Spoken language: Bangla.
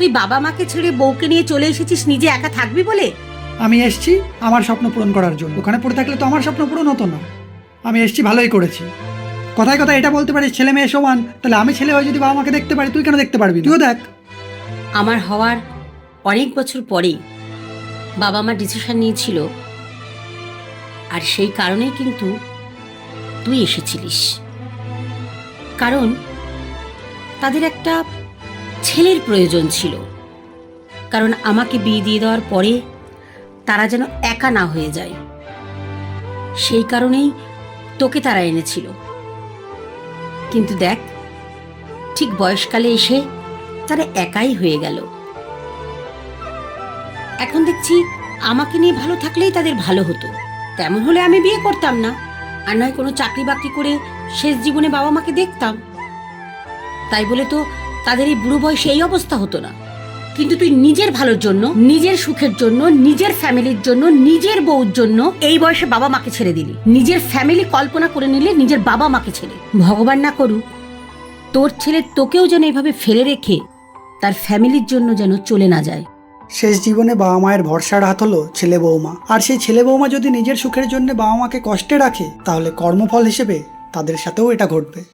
তুই বাবা মাকে ছেড়ে বউকে নিয়ে চলে এসেছিস নিজে একা থাকবি বলে? আমি এসছি আমার স্বপ্ন পূরণ করার জন্য। ওখানে পড়ে থাকলে তো আমার স্বপ্ন পূরণ হতো না। আমি এসছি ভালোই করেছি। কথায় কথা এটা বলতে পারিস ছেলে মেয়ে সমান। তাহলে আমি ছেলে হয়ে যদি বাবা মাকে দেখতে পারি তুই কেন দেখতে পারবি না? তুইও দেখ। আমার হওয়ার অনেক বছর পরেই বাবা মা ডিসিশন নিয়েছিল। আর সেই কারণেই কিন্তু তুই এসেছিলিস। কারণ তাদের একটা ছেলের প্রয়োজন ছিল। কারণ আমাকে বিয়ে দিয়ে দেওয়ার পরে তারা যেন একা না হয়ে যায়। সেই কারণেই তোকে তারা এনেছিল। কিন্তু দেখ, ঠিক বয়সকালে এসে তারা একাই হয়ে গেল। এখন দেখছি আমাকে নিয়ে ভালো থাকলেই তাদের ভালো হতো। তেমন হলে আমি বিয়ে করতাম না। আর নয় কোনো চাকরি বাকরি করে শেষ জীবনে বাবা মাকে দেখতাম। তাই বলে তো তাদের এই বুড়ো বয়সে এই অবস্থা হতো না। কিন্তু তুই নিজের ভালোর জন্য, নিজের সুখের জন্য, নিজের ফ্যামিলির জন্য, নিজের বউর জন্য এই বয়সে বাবা মাকে ছেড়ে দিলি। নিজের ফ্যামিলি কল্পনা করে নিলে নিজের বাবা মাকে ছেড়ে। ভগবান না করুক, তোর ছেলে তোকেও যেন এভাবে ফেলে রেখে তার ফ্যামিলির জন্য যেন চলে না যায়। শেষ জীবনে বাবা মায়ের ভরসার হাত হলো ছেলে বৌমা। আর সেই ছেলে বৌমা যদি নিজের সুখের জন্য বাবা মাকে কষ্টে রাখে, তাহলে কর্মফল হিসেবে তাদের সাথেও এটা ঘটবে।